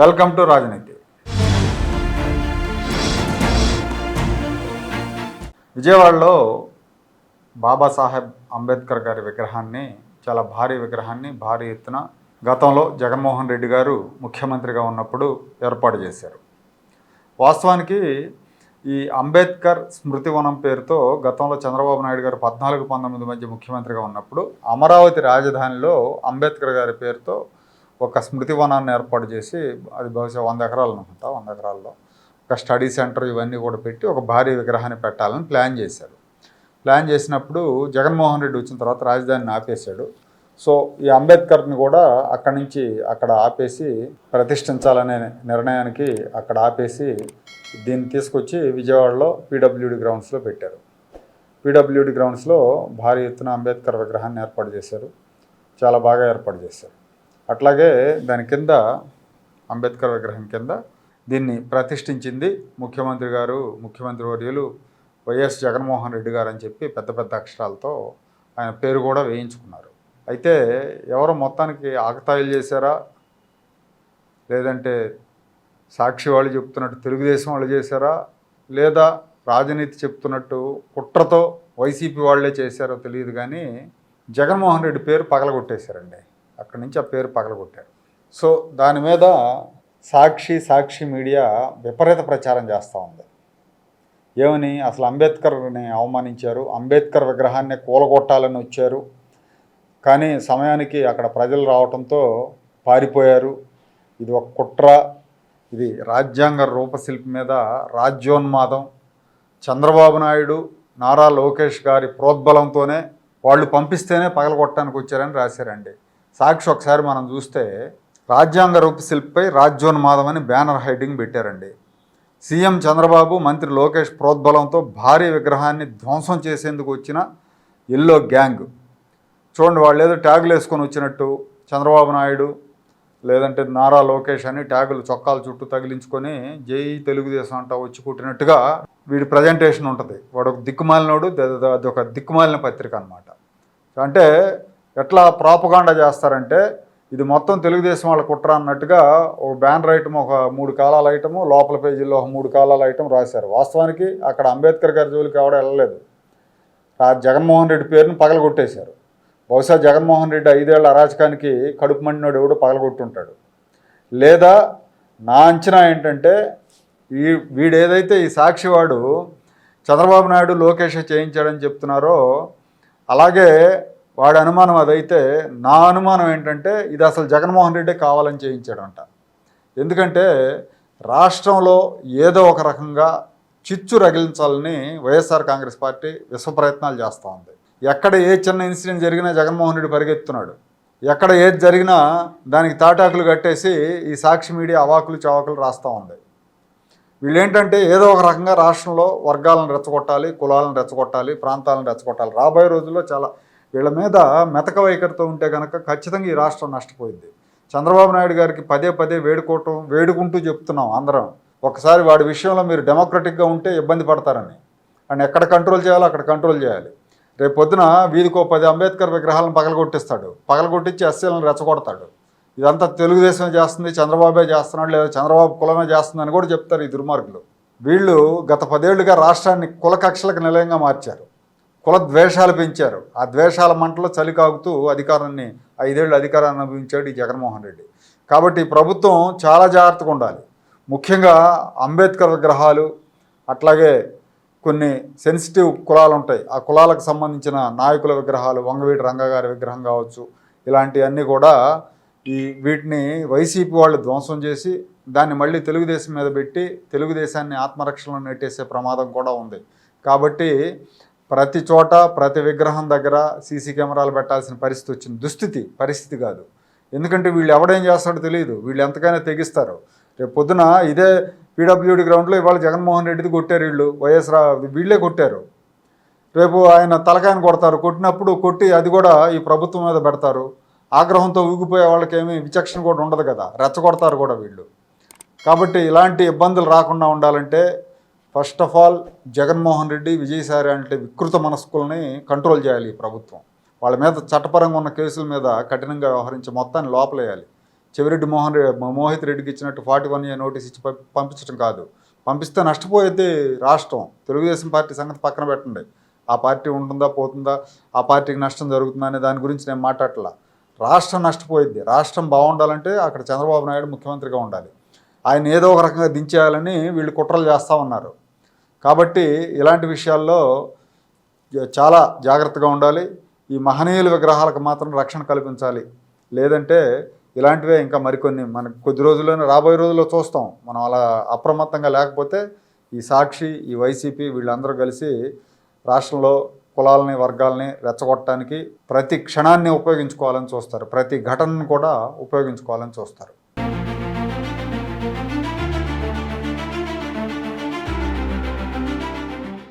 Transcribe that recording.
Welcome to రాజనీతి. విజయవాడలో బాబాసాహెబ్ అంబేద్కర్ గారి విగ్రహాన్ని చాలా భారీ విగ్రహాన్ని భారీ ఎత్తున గతంలో జగన్మోహన్ రెడ్డి గారు ముఖ్యమంత్రిగా ఉన్నప్పుడు ఏర్పాటు చేశారు. వాస్తవానికి ఈ అంబేద్కర్ స్మృతి వనం పేరుతో గతంలో చంద్రబాబు నాయుడు గారు పద్నాలుగు పంతొమ్మిది మధ్య ముఖ్యమంత్రిగా ఉన్నప్పుడు అమరావతి రాజధానిలో అంబేద్కర్ గారి పేరుతో ఒక స్మృతి వనాన్ని ఏర్పాటు చేసి అది బహుశా వంద ఎకరాలు అనుకుంటా వంద ఎకరాల్లో. ఒక స్టడీ సెంటర్ ఇవన్నీ కూడా పెట్టి ఒక భారీ విగ్రహాన్ని పెట్టాలని ప్లాన్ చేశారు. ప్లాన్ చేసినప్పుడు జగన్మోహన్ రెడ్డి వచ్చిన తర్వాత రాజధానిని ఆపేశాడు. సో ఈ అంబేద్కర్ని కూడా అక్కడి నుంచి అక్కడ ఆపేసి ప్రతిష్ఠించాలనే నిర్ణయానికి అక్కడ ఆపేసి దీన్ని తీసుకొచ్చి విజయవాడలో పీడబ్ల్యూడి గ్రౌండ్స్లో పెట్టారు. పీడబ్ల్యూడి గ్రౌండ్స్లో భారీ ఎత్తున అంబేద్కర్ విగ్రహాన్ని ఏర్పాటు చేశారు. చాలా బాగా ఏర్పాటు చేశారు. అట్లాగే దాని కింద అంబేద్కర్ విగ్రహం కింద దీన్ని ప్రతిష్ఠించింది ముఖ్యమంత్రి గారు ముఖ్యమంత్రి వర్యులు వైఎస్ జగన్మోహన్ రెడ్డి గారు అని చెప్పి పెద్ద పెద్ద అక్షరాలతో ఆయన పేరు కూడా వేయించుకున్నారు. అయితే ఎవరు మొత్తానికి ఆకతాయిలు చేశారా? లేదంటే సాక్షి వాళ్ళు చెప్తున్నట్టు తెలుగుదేశం వాళ్ళు చేశారా? లేదా రాజనీతి చెప్తున్నట్టు కుట్రతో వైసీపీ వాళ్ళే చేశారో తెలియదు కానీ జగన్మోహన్ రెడ్డి పేరు పగలగొట్టేశారండి. అక్కడి నుంచి ఆ పేరు పగలగొట్టారు. సో దాని మీద సాక్షి సాక్షి మీడియా విపరీత ప్రచారం చేస్తూ ఉంది. ఏమని? అసలు అంబేద్కర్ని అవమానించారు. అంబేద్కర్ విగ్రహాన్ని కూలగొట్టాలని వచ్చారు. కానీ సమయానికి అక్కడ ప్రజలు రావడంతో పారిపోయారు. ఇది ఒక కుట్ర. ఇది రాజ్యాంగ రూపశిల్పి మీద రాజ్యోన్మాదం. చంద్రబాబు నాయుడు నారా లోకేష్ గారి ప్రోద్బలంతోనే వాళ్ళు పంపిస్తేనే పగలగొట్టడానికి వచ్చారని రాశారండి. సాక్షి ఒకసారి మనం చూస్తే రాజ్యాంగ రూపశిల్పిపై రాజ్యోన్మాదం అని బ్యానర్ హైడింగ్ పెట్టారండి. సీఎం చంద్రబాబు మంత్రి లోకేష్ ప్రోద్బలంతో భారీ విగ్రహాన్ని ధ్వంసం చేసేందుకు వచ్చిన ఎల్లో గ్యాంగ్. చూడండి వాళ్ళు ఏదో ట్యాగులు వేసుకొని వచ్చినట్టు చంద్రబాబు నాయుడు లేదంటే నారా లోకేష్ అని ట్యాగులు చొక్కాలు చుట్టూ తగిలించుకొని జై తెలుగుదేశం అంటా వచ్చి కుట్టినట్టుగా వీడి ప్రజెంటేషన్ ఉంటుంది. వాడు ఒక దిక్కుమాలినోడు అదొక అది ఒక దిక్కుమాలిన పత్రిక అనమాట అంటే ఎట్లా ప్రాపగాండా చేస్తారంటే ఇది మొత్తం తెలుగుదేశం వాళ్ళ కుట్ర అన్నట్టుగా ఒక బ్యానర్ ఐటమ్ ఒక మూడు కాలాల ఐటము లోపల పేజీల్లో ఒక మూడు కాలాల ఐటమ్ రాశారు. వాస్తవానికి అక్కడ అంబేద్కర్ గారి జోలికి ఎవడ వెళ్ళలేదు. ఆ జగన్మోహన్ రెడ్డి పేరును పగలగొట్టేశారు. బహుశా జగన్మోహన్ రెడ్డి ఐదేళ్ళ అరాచకానికి కడుపు మండినోడు ఎవడు పగలగొట్టుంటాడు. లేదా నా అంచనా ఏంటంటే ఈ వీడేదైతే ఈ సాక్షివాడు చంద్రబాబు నాయుడు లోకేష్ చేయించాడని చెప్తున్నారో అలాగే వాడి అనుమానం అదైతే నా అనుమానం ఏంటంటే ఇది అసలు జగన్మోహన్ రెడ్డి కావాలని చేయించాడంట. ఎందుకంటే రాష్ట్రంలో ఏదో ఒక రకంగా చిచ్చు రగిలించాలని వైఎస్ఆర్ కాంగ్రెస్ పార్టీ విశ్వ ప్రయత్నాలు చేస్తూ ఉంది. ఎక్కడ ఏ చిన్న ఇన్సిడెంట్ జరిగినా జగన్మోహన్ రెడ్డి పరిగెత్తున్నాడు. ఎక్కడ ఏది జరిగినా దానికి తాటాకులు కట్టేసి ఈ సాక్షి మీడియా అవాకులు చవాకులు రాస్తూ ఉంది. వీళ్ళేంటంటే ఏదో ఒక రకంగా రాష్ట్రంలో వర్గాలను రెచ్చగొట్టాలి కులాలను రెచ్చగొట్టాలి ప్రాంతాలను రెచ్చగొట్టాలి. రాబోయే రోజుల్లో చాలా వీళ్ళ మీద మెతక వైఖరితో ఉంటే కనుక ఖచ్చితంగా ఈ రాష్ట్రం నష్టపోయింది. చంద్రబాబు నాయుడు గారికి పదే పదే వేడుకోవటం వేడుకుంటూ చెప్తున్నాం అందరం. ఒకసారి వాడి విషయంలో మీరు డెమోక్రటిక్గా ఉంటే ఇబ్బంది పడతారని. అండ్ ఎక్కడ కంట్రోల్ చేయాలో అక్కడ కంట్రోల్ చేయాలి. రేపు పొద్దున వీధికో పది అంబేద్కర్ విగ్రహాలను పగలగొట్టిస్తాడు. పగలగొట్టించి ఎస్సీలను రెచ్చగొడతాడు. ఇదంతా తెలుగుదేశం చేస్తుంది చంద్రబాబే చేస్తున్నాడు లేదా చంద్రబాబు కులమే చేస్తుందని కూడా చెప్తారు ఈ దుర్మార్గులు. వీళ్ళు గత పదేళ్ళుగా రాష్ట్రాన్ని కుల కక్షలకు నిలయంగా మార్చారు. కుల ద్వేషాలు పెంచారు. ఆ ద్వేషాల మంటలో చలి కాగుతూ అధికారాన్ని ఐదేళ్ళు అధికారాన్ని అనుభవించాడు ఈ జగన్మోహన్ రెడ్డి. కాబట్టి ప్రభుత్వం చాలా జాగ్రత్తగా ఉండాలి. ముఖ్యంగా అంబేద్కర్ విగ్రహాలు అట్లాగే కొన్ని సెన్సిటివ్ కులాలు ఉంటాయి. ఆ కులాలకు సంబంధించిన నాయకుల విగ్రహాలు వంగవీటి రంగ గారి విగ్రహం కావచ్చు ఇలాంటివన్నీ కూడా ఈ వీటిని వైసీపీ వాళ్ళు ధ్వంసం చేసి దాన్ని మళ్ళీ తెలుగుదేశం మీద పెట్టి తెలుగుదేశాన్ని ఆత్మరక్షణలో నెట్టేసే ప్రమాదం కూడా ఉంది. కాబట్టి ప్రతి చోట ప్రతి విగ్రహం దగ్గర సీసీ కెమెరాలు పెట్టాల్సిన పరిస్థితి వచ్చిన దుస్థితి పరిస్థితి కాదు. ఎందుకంటే వీళ్ళు ఎవడేం చేస్తాడో తెలియదు. వీళ్ళు ఎంతకైనా తెగిస్తారు. రేపు పొద్దున ఇదే పీడబ్ల్యూడి గ్రౌండ్లో ఇవాళ జగన్మోహన్ రెడ్డిది కొట్టారు వీళ్ళు. వైఎస్ రా వీళ్ళే కొట్టారు. రేపు ఆయన తలకాయను కొడతారు. కొట్టినప్పుడు కొట్టి అది కూడా ఈ ప్రభుత్వం మీద పెడతారు. ఆగ్రహంతో ఊగిపోయే వాళ్ళకి ఏమీ విచక్షణ కూడా ఉండదు కదా. రెచ్చగొడతారు కూడా వీళ్ళు. కాబట్టి ఇలాంటి ఇబ్బందులు రాకుండా ఉండాలంటే first of all Jaganmohan Reddy Vijayasai అంటే వికృత మనస్కుల్ని కంట్రోల్ చేయాలి ప్రభుత్వం. వాళ్ళ మీద చట్టపరంగా ఉన్న కేసుల మీద కఠినంగా వ్యవహరించి మొత్తాన్ని లోపలేయాలి. చెవిరెడ్డి మోహన్ రెడ్డి మోహిత్ రెడ్డికి ఇచ్చినట్టు ఫార్టీ వన్ ఇయర్ నోటీస్ ఇచ్చి పంపి- పంపించడం కాదు. పంపిస్తే నష్టపోయేది రాష్ట్రం. తెలుగుదేశం పార్టీ సంగతి పక్కన పెట్టండి. ఆ పార్టీ ఉంటుందా పోతుందా ఆ పార్టీకి నష్టం జరుగుతుందా అనే దాని గురించి నేను మాట్లాడలా రాష్ట్రం నష్టపోయిద్ది. రాష్ట్రం బాగుండాలంటే అక్కడ చంద్రబాబు నాయుడు ముఖ్యమంత్రిగా ఉండాలి. ఆయన ఏదో ఒక రకంగా దించేయాలని వీళ్ళు కుట్రలు చేస్తూ ఉన్నారు. కాబట్టి ఇలాంటి విషయాల్లో చాలా జాగ్రత్తగా ఉండాలి. ఈ మహనీయుల విగ్రహాలకు మాత్రం రక్షణ కల్పించాలి. లేదంటే ఇలాంటివే ఇంకా మరికొన్ని మనకు కొద్ది రోజుల్లోనే రాబోయే రోజుల్లో చూస్తాం. మనం అలా అప్రమత్తంగా లేకపోతే ఈ సాక్షి ఈ వైసీపీ వీళ్ళందరూ కలిసి రాష్ట్రంలో కులాలని వర్గాలని రెచ్చగొట్టడానికి ప్రతి క్షణాన్ని ఉపయోగించుకోవాలని చూస్తారు. ప్రతి ఘటనను కూడా ఉపయోగించుకోవాలని చూస్తారు.